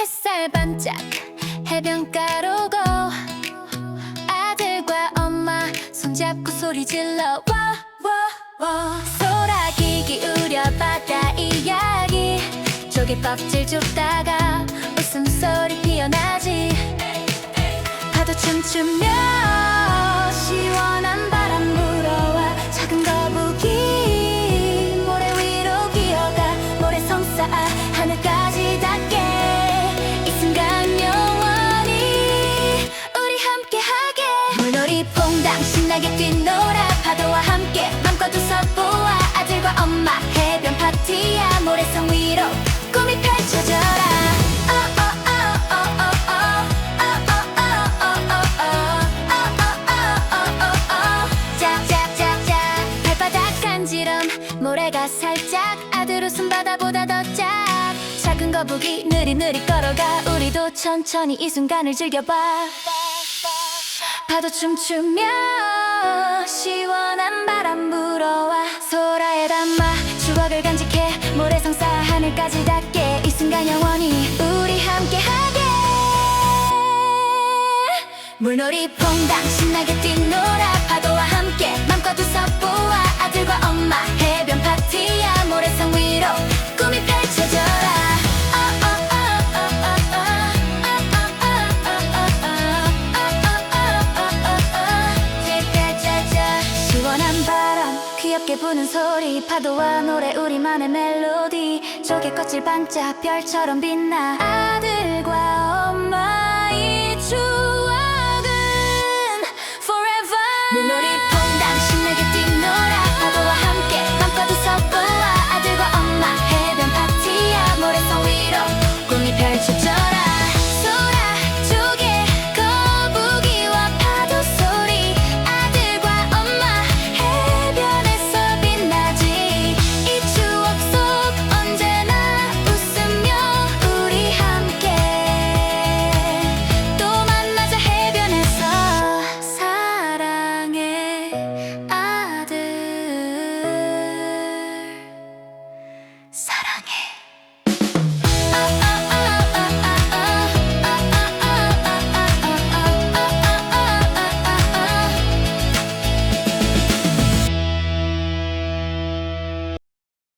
햇살 반짝 해변가로 고 아들과 엄마 손잡고 소리 질러. 와와와 소라기 기울여 바다 이야기. 조개 껍질 줍다가 웃음소리 피어나지. 파도 춤추며 신나게 뛰놀아 파도와 함께 맘껏 웃어 보아 아들과 엄마 해변 파티야 모래성 위로 꿈이 펼쳐져라 어, 거북이 느릿느릿 걸어가 우리도 천천히 이 순간을 즐겨봐 파도 춤추며 시원한 바람 불어와 소라에 담아 추억을 간직해 모래성 쌓아 하늘까지 닿게 이 순간 영원히 우리 함께하게. 물놀이 퐁당 신나게 뛰놀 부드럽게 부는 소리. 파도와 노래 우리만의 멜로디. 조개 꽃을 반짝 별처럼 빛나. 아들과 엄마의 추억은 forever.